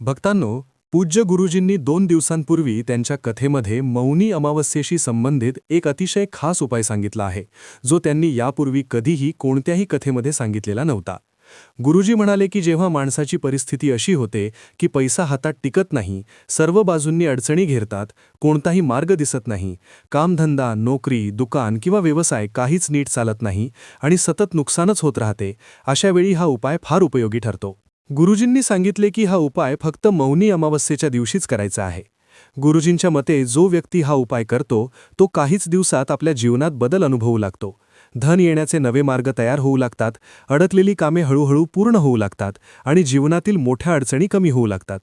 भक्तांनो पूज्य गुरुजींनी दोन दिवसांपूर्वी त्यांच्या कथेमध्ये मौनी अमावस्येशी संबंधित एक अतिशय खास उपाय सांगितला आहे जो त्यांनी यापूर्वी कधीही कोणत्याही कथेमध्ये सांगितलेला नव्हता. गुरुजी म्हणाले की जेव्हा माणसाची परिस्थिती अशी होते की पैसा हातात टिकत नाही सर्व बाजूंनी अडचणी घेरतात कोणताही मार्ग दिसत नाही कामधंदा नोकरी दुकान किंवा व्यवसाय काहीच नीट चालत नाही आणि सतत नुकसानच होत राहते अशावेळी हा उपाय फार उपयोगी ठरतो. गुरुजींनी सांगितले की हा उपाय फक्त मौनी अमावस्येच्या दिवशीच करायचा आहे. गुरुजींच्या मते जो व्यक्ती हा उपाय करतो तो काहीच दिवसात आपल्या जीवनात बदल अनुभवू लागतो. धन येण्याचे नवे मार्ग तयार होऊ लागतात अडकलेली कामे हळूहळू पूर्ण होऊ लागतात आणि जीवनातील मोठ्या अडचणी कमी होऊ लागतात.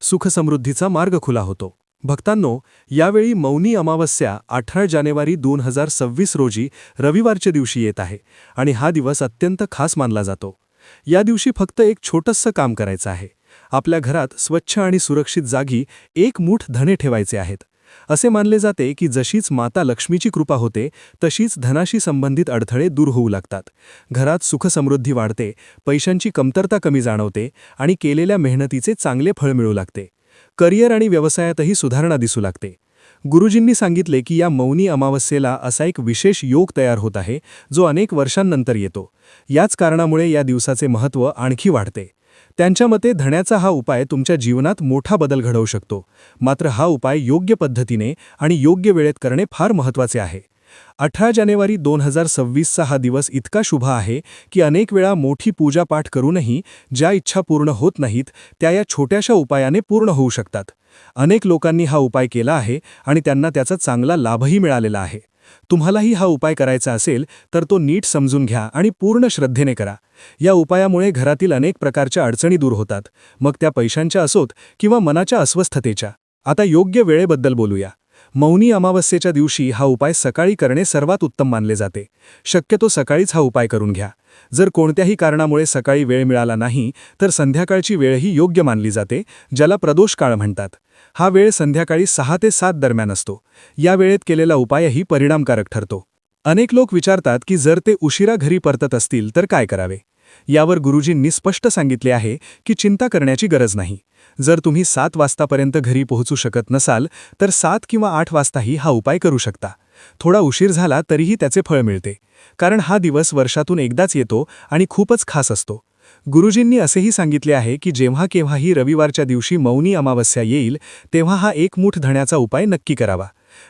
सुखसमृद्धीचा मार्ग खुला होतो. भक्तांनो यावेळी मौनी अमावस्या अठरा जानेवारी दोन हजार सव्वीस रोजी रविवारच्या दिवशी येत आहे आणि हा दिवस अत्यंत खास मानला जातो. या दिवशी फक्त एक छोटंसं काम करायचं आहे. आपल्या घरात स्वच्छ आणि सुरक्षित जागी एक मूठ धने ठेवायचे आहेत. असे मानले जाते की जशीच माता लक्ष्मीची कृपा होते तशीच धनाशी संबंधित अडथळे दूर होऊ लागतात. घरात सुखसमृद्धी वाढते पैशांची कमतरता कमी जाणवते आणि केलेल्या मेहनतीचे चांगले फळ मिळू लागते. करिअर आणि व्यवसायातही सुधारणा दिसू लागते. गुरुजींनी सांगितले की या मौनी अमावस्येला असा एक विशेष योग तयार होत आहे जो अनेक वर्षांनंतर येतो. याच कारणामुळे या दिवसाचे महत्त्व आणखी वाढते. त्यांच्या मते धण्याचा हा उपाय तुमच्या जीवनात मोठा बदल घडवू शकतो. मात्र हा उपाय योग्य पद्धतीने आणि योग्य वेळेत करणे फार महत्त्वाचे आहे. अठरा जानेवारी दोन हजार सव्वीसचा हा दिवस इतका शुभ आहे की अनेक वेळा मोठी पूजापाठ करूनही ज्या इच्छा पूर्ण होत नाहीत त्या या छोट्याशा उपायाने पूर्ण होऊ शकतात. अनेक लोकांनी हा उपाय केला आहे आणि त्यांना त्याचा चांगला लाभही मिळालेला आहे. तुम्हालाही हा उपाय करायचा असेल तर तो नीट समजून घ्या आणि पूर्ण श्रद्धेने करा. या उपायामुळे घरातील अनेक प्रकारच्या अडचणी दूर होतात. मग त्या पैशांच्या असोत किंवा मनाच्या अस्वस्थतेच्या. आता योग्य वेळेबद्दल बोलूया. मौनी अमावस्येच्या दिवशी हा उपाय सकाळी करणे सर्वात उत्तम मानले जाते. शक्यतो सकाळीच हा उपाय करून घ्या. जर कोणत्याही कारणामुळे सकाळी वेळ मिळाला नाही तर संध्याकाळची वेळही योग्य मानली जाते ज्याला प्रदोष काळ म्हणतात. हा वेळ संध्याकाळी सहा ते सात दरम्यान असतो. या वेळेत केलेला उपायही परिणामकारक ठरतो. अनेक लोक विचारतात की जर ते उशिरा घरी परतत असतील तर काय करावे? यावर गुरुजींनी स्पष्ट सांगितले आहे की चिंता करण्याची गरज नाही. जर तुम्ही सात वाजतापर्यंत घरी पोहोचू शकत नसाल तर सात किंवा आठ वाजताही हा उपाय करू शकता. थोडा उशीर झाला तरीही त्याचे फळ मिळते. कारण हा दिवस वर्षातून एकदाच येतो आणि खूपच खास असतो. गुरुजींनी असेही सांगितले आहे की जेव्हा केव्हाही रविवारच्या दिवशी मौनी अमावस्या येईल तेव्हा हा एक मूठ धण्याचा उपाय नक्की करावा.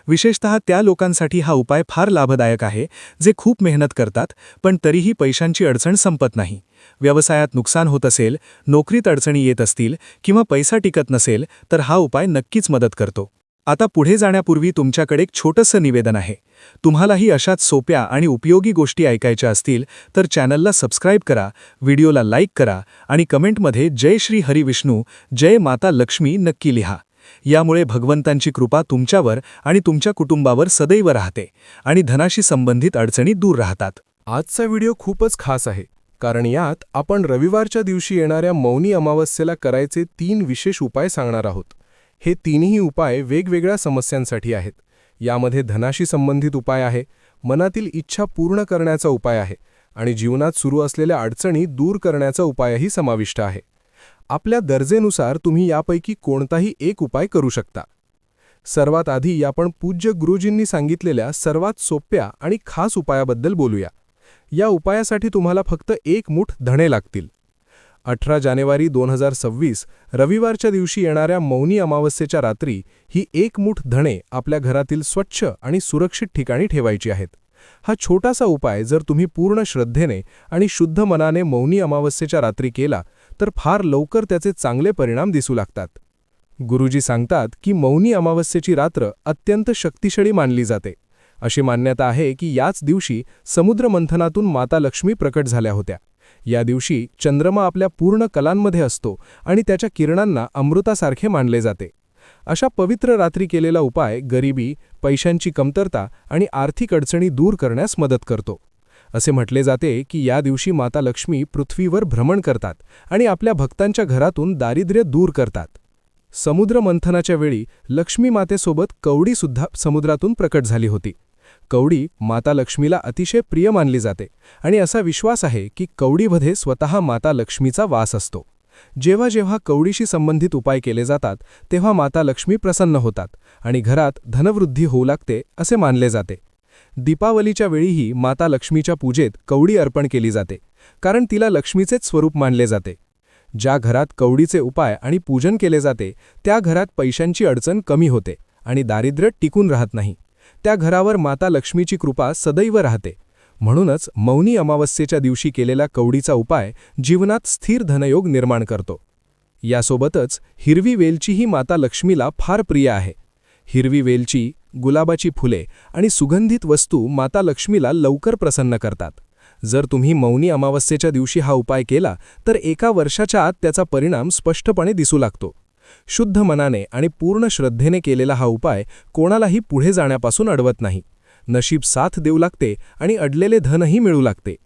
विशेषतः त्या लोकांसाठी हा उपाय फार लाभदायक आहे जे खूप मेहनत करतात पण तरीही पैशांची अडचण संपत नाही. व्यवसायात नुकसान होत असेल नोकरीत अडचणी येत असतील किंवा पैसा टिकत नसेल तर हा उपाय नक्कीच मदत करतो. आता पुढे जाण्यापूर्वी तुमच्याकडे एक छोटंसं निवेदन आहे. तुम्हालाही अशाच सोप्या आणि उपयोगी गोष्टी ऐकायच्या असतील तर चॅनलला सबस्क्राईब करा व्हिडिओला लाईक करा आणि कमेंटमध्ये जय श्री हरिविष्णू जय माता लक्ष्मी नक्की लिहा. यामुळे भगवंतांची कृपा तुमच्यावर आणि तुमच्या कुटुंबावर सदैव राहते आणि धनाशी संबंधित अडचणी दूर राहतात. आजचा व्हिडिओ खूपच खास आहे कारण यात आपण रविवारच्या दिवशी येणाऱ्या मौनी अमावस्येला करायचे तीन विशेष उपाय सांगणार आहोत. हे तीनही उपाय वेगवेगळ्या समस्यांसाठी आहेत. यामध्ये धनाशी संबंधित उपाय आहे मनातील इच्छा पूर्ण करण्याचा उपाय आहे आणि जीवनात सुरू असलेल्या अडचणी दूर करण्याचा उपायही समाविष्ट आहे. आपल्या दर्जेनुसार तुम्ही यापैकी कोणताही एक उपाय करू शकता. सर्वात आधी आपण पूज्य गुरुजींनी सांगितलेल्या सर्वात सोप्या आणि खास उपायाबद्दल बोलूया. या उपायासाठी तुम्हाला फक्त एक मुठ धणे लागतील. अठरा जानेवारी दोन हजार सव्वीस रविवारच्या दिवशी येणाऱ्या मौनी अमावस्येच्या रात्री ही एक मुठ धणे आपल्या घरातील स्वच्छ आणि सुरक्षित ठिकाणी ठेवायची आहेत. हा छोटासा उपाय जर तुम्ही पूर्ण श्रद्धेने आणि शुद्ध मनाने मौनी अमावस्येच्या रात्री केला तर फार लवकर त्याचे चांगले परिणाम दिसू लागतात. गुरुजी सांगतात की मौनी अमावस्येची रात्र अत्यंत शक्तिशाळी मानली जाते. अशी मान्यता आहे की याच दिवशी समुद्रमंथनातून माता लक्ष्मी प्रकट झाल्या होत्या. या दिवशी चंद्रमा आपल्या पूर्ण कलांमध्ये असतो आणि त्याच्या किरणांना अमृतासारखे मानले जाते. अशा पवित्र रात्री केलेला उपाय गरिबी पैशांची कमतरता आणि आर्थिक अडचणी दूर करण्यास मदत करतो. असे म्हटले जाते की या दिवशी माता लक्ष्मी पृथ्वीवर भ्रमण करतात आणि आपल्या भक्तांच्या घरातून दारिद्र्य दूर करतात. समुद्र मंथनाच्या वेळी लक्ष्मी मातेसोबत कवडीसुद्धा समुद्रातून प्रकट झाली होती. कवडी माता लक्ष्मीला अतिशय प्रिय मानली जाते आणि असा विश्वास आहे की कवडीमध्ये स्वतः माता लक्ष्मीचा वास असतो. जेव्हा जेव्हा कवडीशी संबंधित उपाय केले जातात तेव्हा माता लक्ष्मी प्रसन्न होतात आणि घरात धनवृद्धी होऊ लागते असे मानले जाते. दीपावलीच्या वेळीही माता लक्ष्मीच्या पूजेत कवडी अर्पण केली जाते कारण तिला लक्ष्मीचेच स्वरूप मानले जाते. ज्या घरात कवडीचे उपाय आणि पूजन केले जाते त्या घरात पैशांची अडचण कमी होते आणि दारिद्र्य टिकून राहत नाही. त्या घरावर माता लक्ष्मीची कृपा सदैव राहते. म्हणूनच मौनी अमावस्येच्या दिवशी केलेला कवडीचा उपाय जीवनात स्थिर धनयोग निर्माण करतो. यासोबतच हिरवी वेलचीही माता लक्ष्मीला फार प्रिय आहे. हिरवी वेलची गुलाबाची फुले आणि सुगंधित वस्तू माता लक्ष्मीला लवकर प्रसन्न करतात. जर तुम्ही मौनी अमावस्येच्या दिवशी हा उपाय केला तर एका वर्षाच्या आत त्याचा परिणाम स्पष्टपणे दिसू लागतो. शुद्ध मनाने आणि पूर्ण श्रद्धेने केलेला हा उपाय कोणालाही पुढे जाण्यापासून अडवत नाही. नशीब साथ देऊ लागते आणि अडलेले धनही मिळू लागते.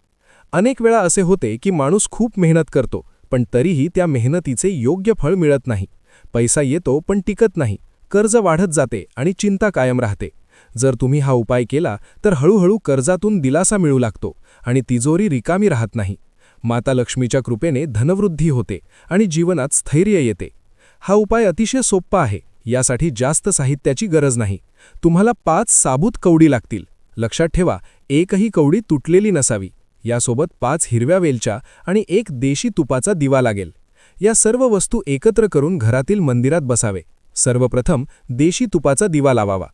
अनेक वेळा असे होते की माणूस खूप मेहनत करतो पण तरीही त्या मेहनतीचे योग्य फळ मिळत नाही. पैसा येतो पण टिकत नाही. कर्ज वाढत जाते आणि चिंता कायम राहते. जर तुम्ही हा उपाय केला तर हळूहळू कर्जातून दिलासा मिळू लागतो आणि तिजोरी रिकामी राहत नाही. माता लक्ष्मीच्या कृपेने धनवृद्धी होते आणि जीवनात स्थैर्य येते. हा उपाय अतिशय सोप्पा आहे यासाठी जास्त साहित्याची गरज नाही. तुम्हाला पाच साबूत कवडी लागतील. लक्षात ठेवा एकही कवडी तुटलेली नसावी. यासोबत पाच हिरव्या वेलच्या आणि एक देशी तुपाचा दिवा लागेल. या सर्व वस्तू एकत्र करून घरातील मंदिरात बसावे. सर्वप्रथम देशी तुपाचा दिवा लावावा.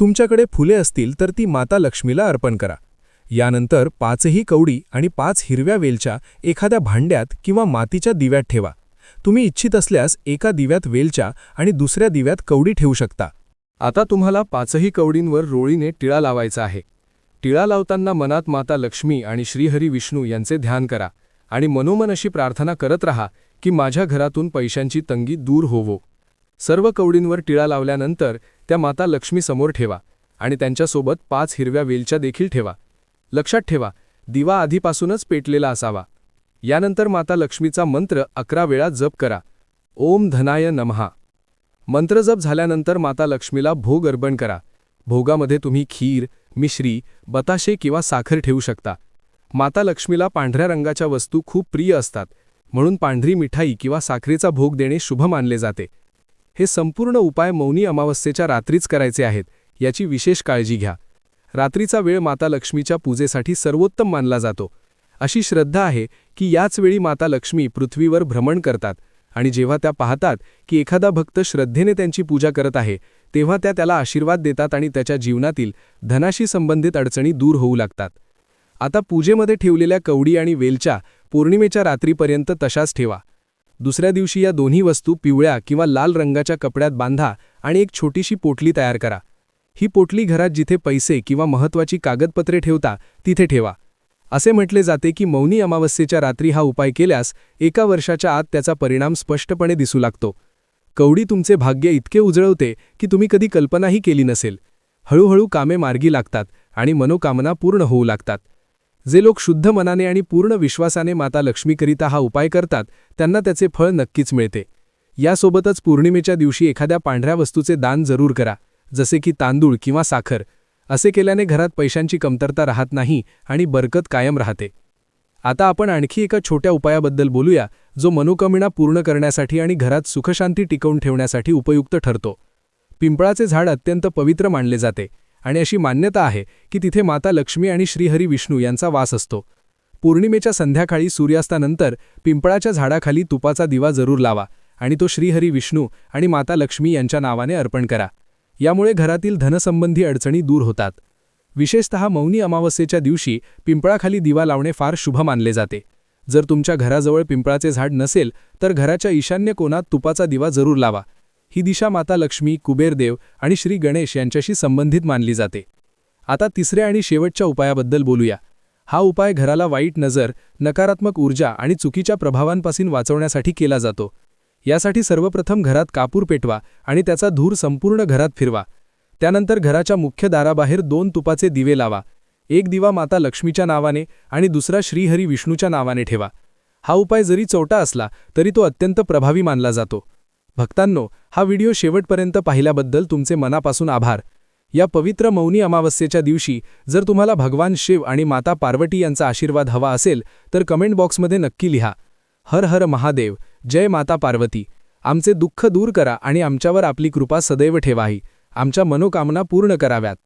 तुमच्याकडे फुले असतील तर ती माता लक्ष्मीला अर्पण करा. यानंतर पाचही कवडी आणि पाच हिरव्या वेलच्या एखाद्या भांड्यात किंवा मातीच्या दिव्यात ठेवा. तुम्ही इच्छित असल्यास एका दिव्यात वेलच्या आणि दुसऱ्या दिव्यात कवडी ठेवू शकता. आता तुम्हाला पाचही कवडींवर रोळीने टिळा लावायचा आहे. टिळा लावताना मनात माता लक्ष्मी आणि श्रीहरी विष्णू यांचे ध्यान करा आणि मनोमन अशी प्रार्थना करत रहा की माझ्या घरातून पैशांची तंगी दूर होवो. सर्व कवडींवर टिळा लावल्यानंतर त्या माता लक्ष्मीसमोर ठेवा आणि त्यांच्यासोबत पाच हिरव्या वेलच्या देखील ठेवा. लक्षात ठेवा दिवा आधीपासूनच पेटलेला असावा. यानंतर माता लक्ष्मीचा मंत्र अकरा वेळा जप करा. ओम धनाय नमहा. मंत्र जप झाल्यानंतर माता लक्ष्मीला भोग अर्पण करा. भोगामध्ये तुम्ही खीर मिश्री बताशे किंवा साखर ठेवू शकता. माता लक्ष्मीला पांढऱ्या रंगाच्या वस्तू खूप प्रिय असतात म्हणून पांढरी मिठाई किंवा साखरेचा भोग देणे शुभ मानले जाते. हे संपूर्ण उपाय मौनी अमावस्येच्या रात्रीच करायचे आहेत याची विशेष काळजी घ्या. रात्रीचा वेळ माता लक्ष्मीच्या पूजेसाठी सर्वोत्तम मानला जातो. अशी श्रद्धा आहे की याच वेळी माता लक्ष्मी पृथ्वीवर भ्रमण करतात आणि जेव्हा त्या पाहतात की एखादा भक्त श्रद्धेने त्यांची पूजा करत आहे तेव्हा त्या त्याला आशीर्वाद देतात आणि त्याच्या जीवनातील धनाशी संबंधित अडचणी दूर होऊ लागतात. आता पूजेमध्ये ठेवलेल्या कवडी आणि वेलच्या पौर्णिमेच्या रात्रीपर्यंत तशाच ठेवा. दुसऱ्या दिवशी या दोन्ही वस्तू पिवळ्या किंवा लाल रंगाच्या कपड्यात बांधा आणि एक छोटीशी पोटली तयार करा. ही पोटली घरात जिथे पैसे किंवा महत्त्वाची कागदपत्रे ठेवता तिथे ठेवा. असे म्हटले जाते की मौनी अमावस्येच्या रात्री हा उपाय केल्यास एका वर्षाच्या आत त्याचा परिणाम स्पष्टपणे दिसू लागतो. कवडी तुमचे भाग्य इतके उजळवते की तुम्ही कधी कल्पनाही केली नसेल. हळूहळू कामे मार्गी लागतात आणि मनोकामना पूर्ण होऊ लागतात. जे लोक शुद्ध मनाने आणि पूर्ण विश्वासाने माता लक्ष्मीकरिता हा उपाय करतात त्यांना त्याचे फळ नक्कीच मिळते. यासोबतच पौर्णिमेच्या दिवशी एखाद्या पांढऱ्या वस्तूचे दान जरूर करा जसे की तांदूळ किंवा साखर. असे केल्याने घरात पैशांची कमतरता राहत नाही आणि बरकत कायम राहते. आता आपण आणखी एका छोट्या उपायाबद्दल बोलूया जो मनोकामना पूर्ण करण्यासाठी आणि घरात सुखशांती टिकवून ठेवण्यासाठी उपयुक्त ठरतो. पिंपळाचे झाड अत्यंत पवित्र मानले जाते. आणि अशी मान्यता आहे की तिथे माता लक्ष्मी आणि श्रीहरी विष्णू यांचा वास असतो. पौर्णिमेच्या संध्याकाळी सूर्यास्तानंतर पिंपळाच्या झाडाखाली तुपाचा दिवा जरूर लावा आणि तो श्रीहरी विष्णू आणि माता लक्ष्मी यांच्या नावाने अर्पण करा. यामुळे घरातील धनसंबंधी अडचणी दूर होतात. विशेषतः मौनी अमावस्येच्या दिवशी पिंपळाखाली दिवा लावणे फार शुभ मानले जाते. जर तुमच्या घराजवळ पिंपळाचे झाड नसेल तर घराच्या ईशान्य कोणात तुपाचा दिवा जरूर लावा. ही दिशा माता लक्ष्मी कुबेरदेव आणि श्री गणेश यांच्याशी संबंधित मानली जाते. आता तिसऱ्या आणि शेवटच्या उपायाबद्दल बोलूया. हा उपाय घराला वाईट नजर नकारात्मक ऊर्जा आणि चुकीच्या प्रभावांपासून वाचवण्यासाठी केला जातो. यासाठी सर्वप्रथम घरात कापूर पेटवा आणि त्याचा धूर संपूर्ण घरात फिरवा. त्यानंतर घराच्या मुख्य दाराबाहेर दोन तुपाचे दिवे लावा. एक दिवा माता लक्ष्मीच्या नावाने आणि दुसरा श्रीहरी विष्णूच्या नावाने ठेवा. हा उपाय जरी चौटा असला तरी तो अत्यंत प्रभावी मानला जातो. भक्तांनो हा व्हिडिओ शेवटपर्यंत पाहिल्याबद्दल तुमचे मनापासून आभार. या पवित्र मौनी अमावस्येच्या दिवशी जर तुम्हाला भगवान शिव आणि माता पार्वती यांचा आशीर्वाद हवा असेल तर कमेंट बॉक्समध्ये नक्की लिहा. हर हर महादेव जय माता पार्वती. आमचे दुःख दूर करा आणि आमच्यावर आपली कृपा सदैव ठेवाही आमच्या मनोकामना पूर्ण कराव्यात.